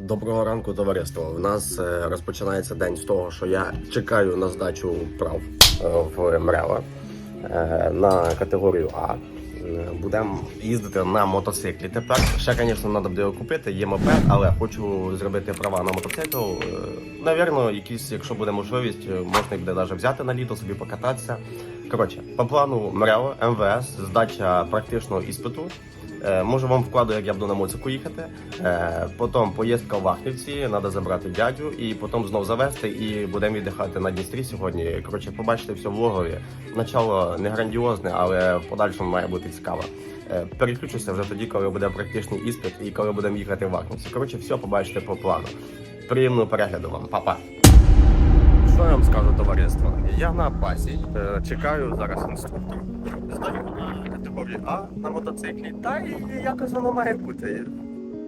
Доброго ранку, товариство. У нас е, розпочинається день з того, що я чекаю на здачу прав е, в МРЕВА е, на категорію А. Будемо їздити на мотоциклі. Тепер ще, звісно, треба буде його купити. Є мопед, але хочу зробити права на мотоцикл. Навірно, якісь, якщо буде можливість, можна буде навіть взяти на літо, собі покататися. Коротше, по плану МРЕО, МВС, здача практичного іспиту. Е, Можу вам вкладу, як я буду на моцику їхати. Е, Потім поїздка в Вахнівці, треба забрати дядю, і потім знов завести, і будемо віддихати на Дністрі сьогодні. Коротше, побачите все в влогові. Начало не грандіозне, але в подальшому має бути цікаво. Е, Переключуся вже тоді, коли буде практичний іспит і коли будемо їхати в Вахнівці. Коротше, все побачите по плану. Приємного перегляду вам, Па-па. Що я вам скажу, товариство? Я на пасі. Чекаю зараз інструктор. Категорію А на мотоциклі. Та і якось воно має бути.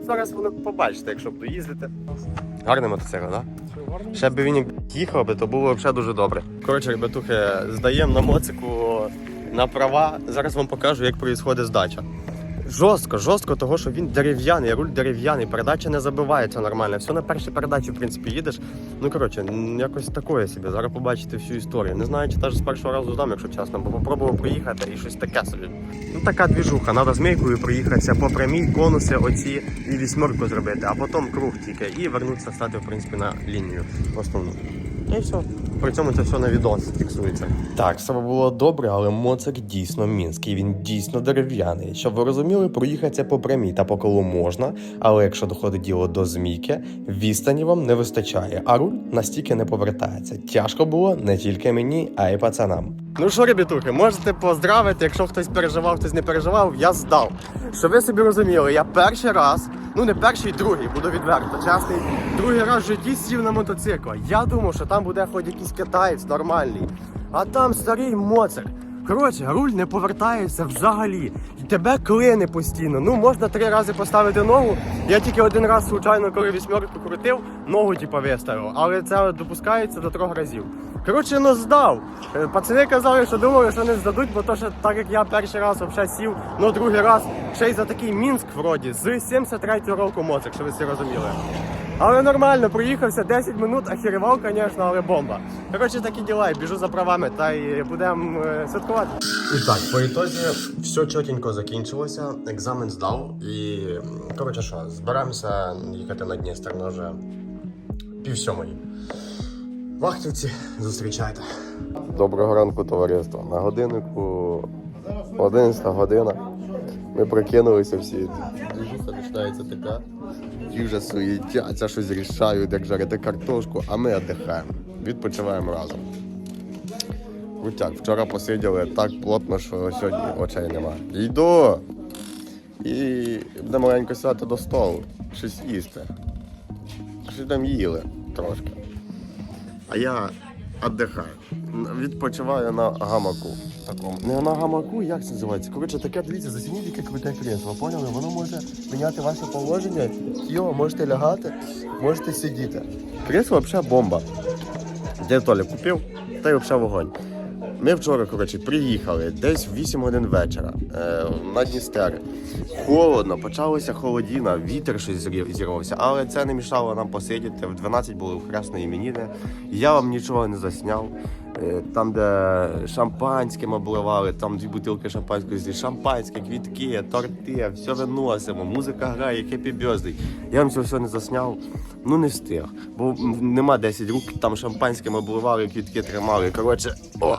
Зараз воно побачите, якщо доїздите. Гарний мотоцикл, так? Да? Ще б він їхав то було взагалі дуже добре. Коротше, ребятухи, здаємо на моцику на права. Зараз вам покажу, як відбувається здача. Жорстко, жорстко, того, що він дерев'яний, руль дерев'яний, передача не забивається нормально. Все на першій передачі, в принципі, їдеш. Ну коротше, якось такое собі. Зараз побачите всю історію. Не знаю, чи теж з першого разу здам, якщо чесно, бо попробував проїхати і щось таке собі. Ну така двіжуха, треба змійкою проїхатися по прямій, конуси оці і вісьмерку зробити, а потім круг тільки і вернутися стати, в принципі, на лінію основну. І все. При цьому це все на відос фіксується. Так, все було добре, але моцик дійсно мінський, він дійсно дерев'яний. Щоб ви розуміли, проїхатися по прямій та по колу можна, але якщо доходить діло до змійки, відстані вам не вистачає, а руль настільки не повертається. Тяжко було не тільки мені, а й пацанам. Ну що, ребятухи, можете поздравити, якщо хтось переживав, хтось не переживав, я здав. Щоб ви собі розуміли, я перший раз, ну не перший, другий, буду відверто, чесний, другий раз в житті сів на мотоцикла. Я думав, що там буде хоч якийсь китаєць нормальний. А там старий моцик. Коротше, руль не повертається взагалі. І тебе клине постійно. Ну, можна три рази поставити ногу. Я тільки один раз, случайно, коли вісьмерку крутив, ногу типу, виставив. Але це допускається до трьох разів. Коротше, ну здав. Е, Пацани казали, що думали, що не здадуть, бо то, що так як я перший раз взагалі сів, ну другий раз ще й за такий Мінськ вроді з 73-го року моцик, що ви всі розуміли. Але нормально, проїхався 10 минут, ахірував, звісно, але бомба. Коротше, такі діла, і біжу за правами та й будемо е, святкувати. І так, по ітозі все чотенько закінчилося, екзамен здав і коротше що, збираємося їхати на Дністер вже пів сьомої. Вахтівці, зустрічайте. Доброго ранку, товариство. На годиннику 11 година. Ми прокинулися всі. Двіжуха починається така. Ті вже суїтяться, щось рішають, як жарити картошку, а ми віддихаємо. Відпочиваємо разом. Крутяк, вчора посиділи так плотно, що сьогодні очей нема. Йду! І буде маленько сідати до столу, щось їсти. Щось там їли трошки. А я віддихаю. Відпочиваю на гамаку. Такому. Не на гамаку, як це називається? Коротше, таке дивіться, зацініть яке круте кресло, поняли? Воно може міняти ваше положення. Йо, можете лягати, можете сидіти. Кресло взагалі бомба. Де Толя купив, та й взагалі вогонь. Ми вчора, коротше, приїхали десь в 8 годин вечора е, на Дністер. Холодно, почалася холодіна, вітер щось зірвався, але це не мішало нам посидіти. В 12 були хресної іменіни. Я вам нічого не засняв. Е, Там, де шампанським обливали, там дві бутилки шампанського зі шампанське, квітки, торти, все виносимо, музика грає, хеппі бьоздий. Я вам цього все не засняв, ну не встиг. Бо нема 10 рук, там шампанським обливали, квітки тримали. Коротше, о.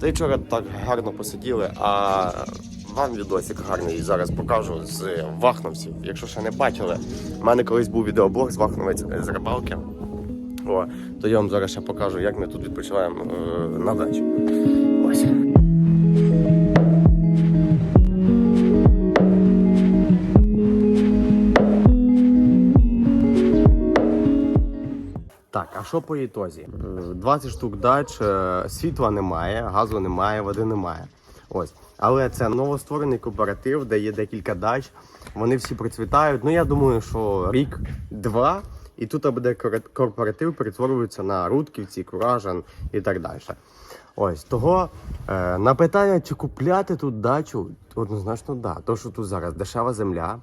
Та й вчора так гарно посиділи, а вам відосик гарний зараз покажу з Вахновців. Якщо ще не бачили, в мене колись був відеоблог з Вахновець з рибалки. О, то я вам зараз ще покажу, як ми тут відпочиваємо е, на дачі. Ось. Так, а що по ітозі? Е, 20 штук дач, е, світла немає, газу немає, води немає. Ось. Але це новостворений кооператив, де є декілька дач. Вони всі процвітають. Ну я думаю, що рік-два, і тут буде кор- кооператив перетворюється на Рудківці, Куражан і так далі. Ось того е, на питання, чи купляти тут дачу, однозначно да. То, що тут зараз дешева земля,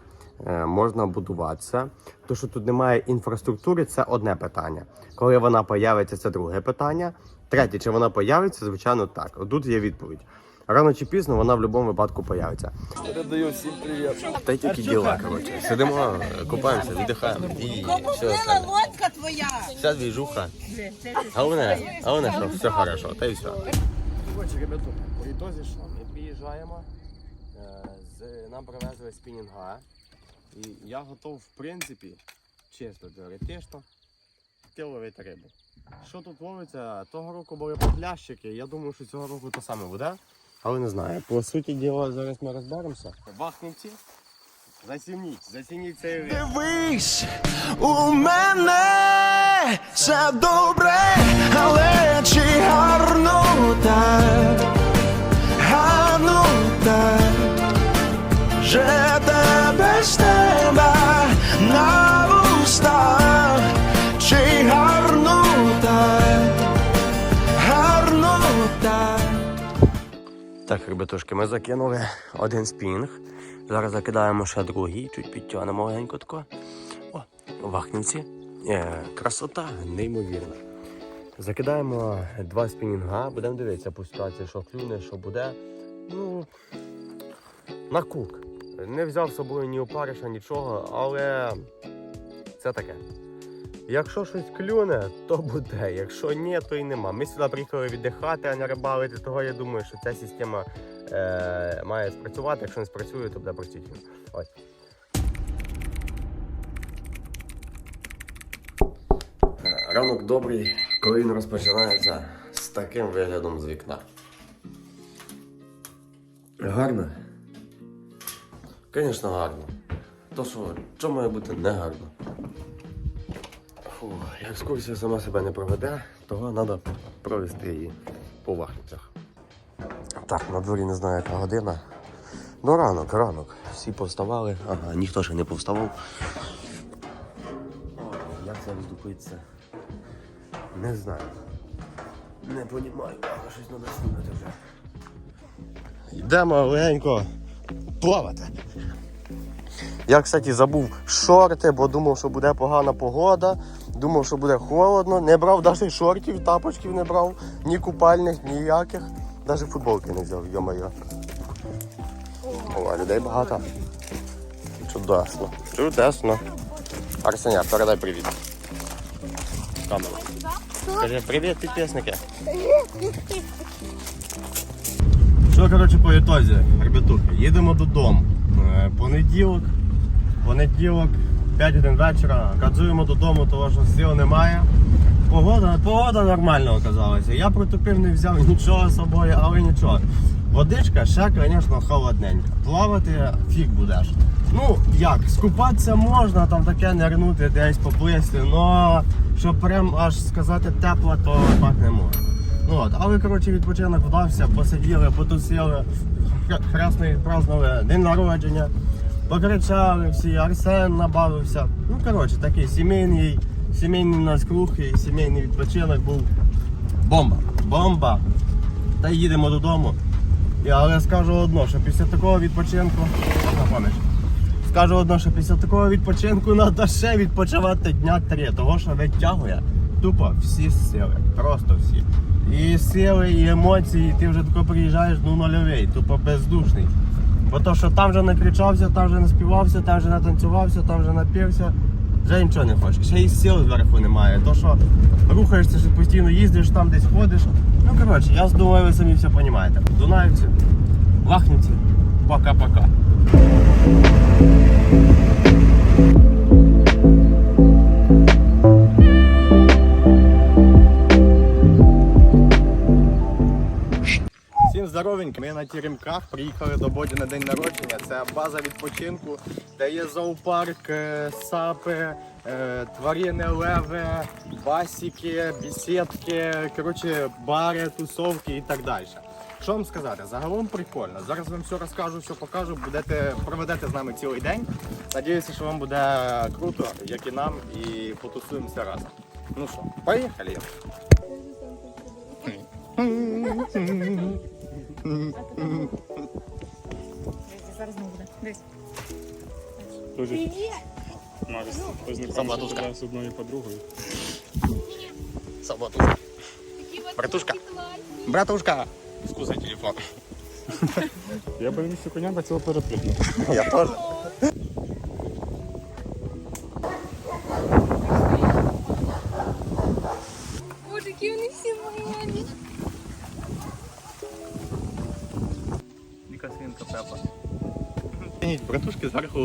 е, можна будуватися. То, що тут немає інфраструктури, це одне питання. Коли вона появиться, це друге питання. Третє, чи вона появиться, звичайно, так. Тут є відповідь. Рано чи пізно вона в будь-якому випадку появиться. Передаю всім привіт. Та й такі діла, коротше. Сидимо, купаємося, віддихаємо і все остальне. лодка твоя. Вся двіжуха. Головне, головне, що все хорошо, та й все. Коротше, ребяту, по ітозі що? Ми приїжджаємо, е, нам привезли спінінга. І я готов, в принципі, чесно, теоретично, йти ловити рибу. Що тут ловиться? Того року були поплящики, я думаю, що цього року те саме буде. Але не знаю. По суті діла, зараз ми розберемося. Бахнівці. Зацініть, зацініть цей рейс. Дивись, у мене все добре, але чи гарно так, гарно так, же тебе з тебе Так, ребятушки, ми закинули один спінг. Зараз закидаємо ще другий, чуть підтягнемо легенько тако. О, вахнівці. Е, красота, неймовірна. Закидаємо два спінінга, будемо дивитися по ситуації, що клюне, що буде. Ну, на кук. Не взяв з собою ні опариша, нічого, але це таке. Якщо щось клюне, то буде. Якщо ні, то й нема. Ми сюди приїхали віддихати, а не рибалити. Того я думаю, що ця система е, має спрацювати. Якщо не спрацює, то буде простітельно. Ось. Ранок добрий, коли він розпочинається з таким виглядом з вікна. Гарно? Звісно, гарно. То що, що має бути не гарно? Фу, екскурсія сама себе не проведе, того треба провести її по вахницях. Так, на дворі не знаю, яка година. Ну, ранок, ранок. Всі повставали. Ага, ніхто ще не повставав. Ой, як це роздупитися? Не знаю. Не понімаю, але щось треба снімати вже. Йдемо легенько плавати. Я, кстати, забув шорти, бо думав, що буде погана погода. Думав, що буде холодно. Не брав навіть шортів, тапочків не брав, ні купальних, ніяких. Навіть футболки не взяв, йо-моє. О, людей багато. Чудесно. Чудесно. Арсеня, передай привіт. Камеру. Скажи привіт, підписники. Що, коротше, по ітозі, ребятухи, їдемо додому. Е, Понеділок, понеділок, 5 годин вечора. Гаджуємо додому, того що сил немає. Погода, погода нормальна оказалася. Я протопив не взяв нічого з собою, але нічого. Водичка ще, звісно, холодненька. Плавати фіг будеш. Ну, як, скупатися можна, там таке нирнути десь поплисти, але щоб прям аж сказати тепло, то так не можна. Ну, от, але коротше відпочинок вдався, посиділи, потусили, хр- хресно відпразднували день народження, покричали всі, Арсен набавився. Ну, коротше, такий сімейний, сімейний у нас круг і сімейний відпочинок був бомба. Бомба. Та їдемо додому. І, але скажу одно, що після такого відпочинку, скажу одно, що після такого відпочинку треба ще відпочивати дня три, того що витягує тупо всі сили, просто всі. І сили, і емоції, ти вже тако приїжджаєш ну нульовий, тупо бездушний. Бо то, що там вже накричався, там вже наспівався, там вже натанцювався, там вже напився, вже нічого не хочеш. Ще й сил зверху немає. То, що рухаєшся, що постійно їздиш, там десь ходиш. Ну коротше, я думаю, ви самі все розумієте. Дунаївці, Лахнівці, пока-пока. Всім. Ми на Теремках приїхали до Боді на день народження. Це база відпочинку, де є зоопарк, е, сапи, е, тварини леви, басіки, бісідки, коротше, бари, тусовки і так далі. Що вам сказати? Загалом прикольно. Зараз вам все розкажу, все покажу. Будете проведете з нами цілий день. Надіюся, що вам буде круто, як і нам, і потусуємося разом. Ну що, поїхали. Зараз не буде. Десь. теж Макс познайомився з одною подругою. Салатушка. Братушка. Братушка. Скузай телефон. Я місці коня на цього перепригнув. Я теж.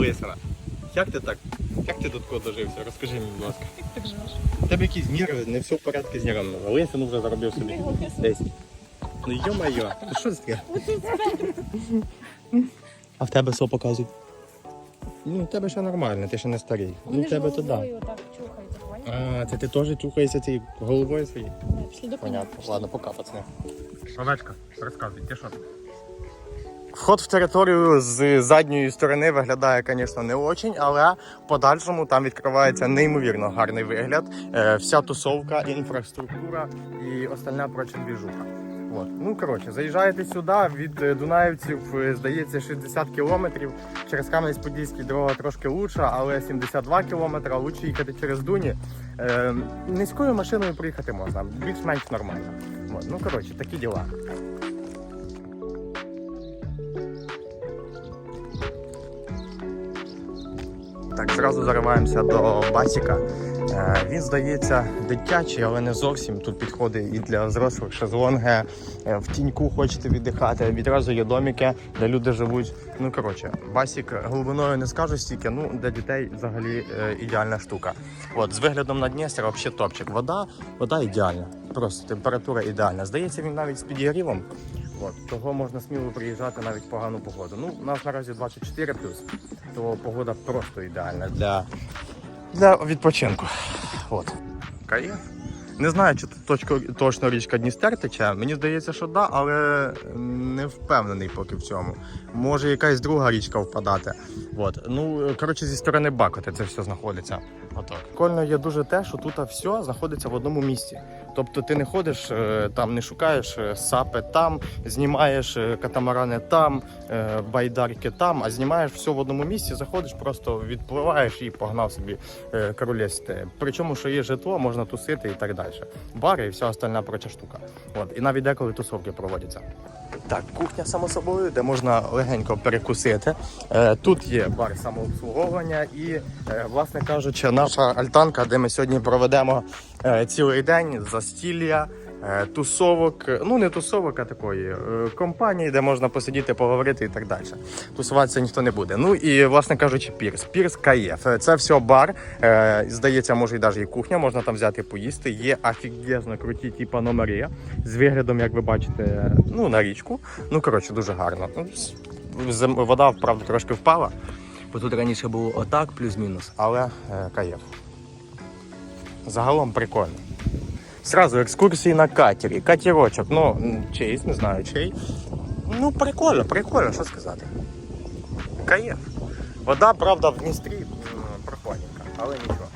Братушки. Як ти так? Як ти тут кого дожився? Розкажи мені, будь ласка. Як так живеш? У тебе якісь нерви, не все в порядку з нервами. Лисину вже заробив собі. Десь. Ну йо-майо, ти що це таке? А в тебе що показує? Ну, у тебе ще нормально, ти ще не старий. Ну, в тебе то да. так чухаються. А, це ти теж чухаєшся цією головою своєю? Пішли до коня. Понятно. Ладно, пока, пацани. Овечка, розказуй, ти що? Вход в територію з задньої сторони виглядає, звісно, не очень, але в подальшому там відкривається неймовірно гарний вигляд. Е, вся тусовка, інфраструктура і остальна проча двіжуха. От. Ну, коротше, заїжджаєте сюди, від е, Дунаївців, е, здається, 60 кілометрів. Через Кам'янець-Подільський дорога трошки лучша, але 72 кілометри, лучше їхати через Дуні. Е, низькою машиною приїхати можна, більш-менш нормально. От. Ну, коротше, такі діла. Так, зразу зариваємося до басіка. Е, Він здається дитячий, але не зовсім. Тут підходить і для взрослих шезлонги. Е, В тіньку хочете віддихати. Відразу є доміки, де люди живуть. Ну коротше, басік глибиною не скажу стільки. Ну для дітей взагалі е, ідеальна штука. От з виглядом на Дністер взагалі топчик. Вода, вода ідеальна. Просто температура ідеальна. Здається, він навіть з підігрівом. От, того можна сміло приїжджати навіть в погану погоду. Ну, у нас наразі 24 то погода просто ідеальна для, для відпочинку. От. Кайф. Не знаю, чи тут точко, точно річка Дністер тече. Мені здається, що да, але не впевнений поки в цьому. Може якась друга річка впадати. От. Ну, коротше, зі сторони Бакоти це все знаходиться. Отак. Прикольно є дуже те, що тут все знаходиться в одному місці. Тобто ти не ходиш е, там, не шукаєш е, сапи там, знімаєш е, катамарани там, байдарки там, а знімаєш все в одному місці, заходиш, просто відпливаєш і погнав собі королівське. Причому, що є житло, можна тусити і так далі. Бари і вся остальна проча штука. От. І навіть деколи тусовки проводяться. Так, кухня само собою, де можна легенько перекусити. Е, Тут є бар самообслуговування і, е, власне кажучи, наша альтанка, де ми сьогодні проведемо е, цілий день застілля. Е, Тусовок, е, ну не тусовок, а такої е, компанії, де можна посидіти, поговорити і так далі. Тусуватися ніхто не буде. Ну і власне кажучи, пірс. Пірс КФ. Це все бар. Здається, може і навіть і кухня, можна там взяти поїсти. Є офігезно круті, типа номери з виглядом, як ви бачите, ну на річку. Ну коротше, дуже гарно. Ну, Вода, правда, трошки впала. Бо тут раніше було отак, плюс-мінус, але каєв. Загалом прикольно. Сразу екскурсії на катері, катерочок, ну, чийсь, не знаю, чий. Ну, прикольно, прикольно, що сказати. Каєв. Вода, правда, в Дністрі прохладненька, але нічого.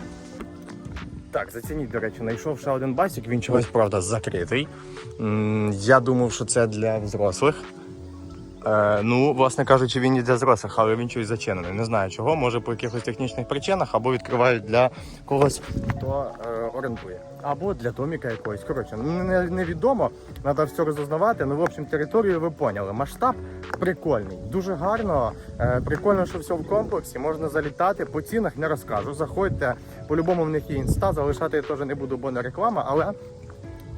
Так, зацініть, до речі, знайшов ще один басик, він чогось, правда, закритий. Я думав, що це для взрослих. Е, ну, власне кажучи, він і для взрослих, але він чогось зачинений. Не знаю чого, може по якихось технічних причинах, або відкривають для когось, хто е, орендує. Або для доміка якогось. Коротше, ну, не, невідомо, треба все розузнавати. Ну, в общем, територію ви поняли. Масштаб прикольний, дуже гарно. Е, прикольно, що все в комплексі, можна залітати. По цінах не розкажу. Заходьте, по-любому в них є інста, залишати я теж не буду, бо не реклама, але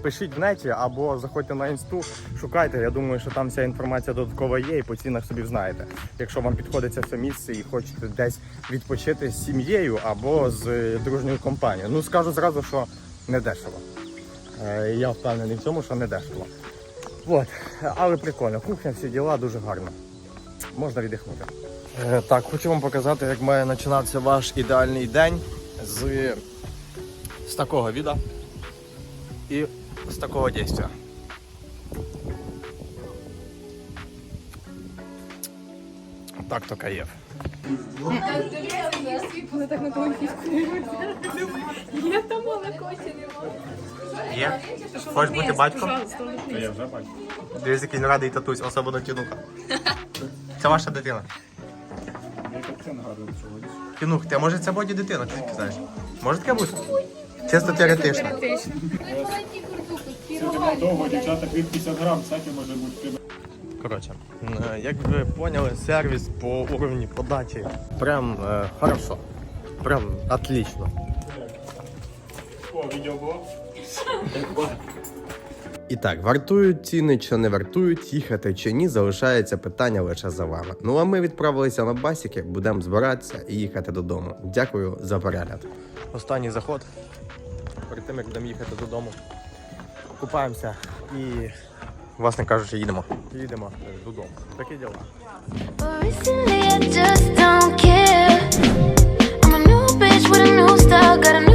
пишіть в неті або заходьте на інсту, шукайте. Я думаю, що там вся інформація додаткова є, і по цінах собі знаєте. Якщо вам підходить це місце і хочете десь відпочити з сім'єю або з е, дружньою компанією. Ну скажу зразу, що не дешево. Е, Я впевнений в цьому, що не дешево. От. Але прикольно, кухня, всі діла дуже гарно. Можна віддихнути. Е, Так, хочу вам показати, як має починатися ваш ідеальний день з, з такого віда і з такого дійства. Так то каєв. Вони так на колонківку Є там молоко? Є? Хочеш бути батьком? Та я вже бачу. Дивись, який радий татусь, особливо тінуха. Це ваша дитина. Я як це нагадую, водиш. Ти може це буде дитина, ти знаєш? Може таке бути? Чисто теоретично. Довго дівчата під 50 грам, всяке може бути. Коротше, е, як ви поняли, сервіс по уровню подачі прям е, хорошо. Прям отлично. О, відео було? І так, вартують ціни чи не вартують, їхати чи ні, залишається питання лише за вами. Ну а ми відправилися на басіки, будемо збиратися і їхати додому. Дякую за перегляд. Останній заход. Перед тим як будемо їхати додому. Купаємося і, власне кажучи, їдемо. Їдемо додому. Такі діла. Got a new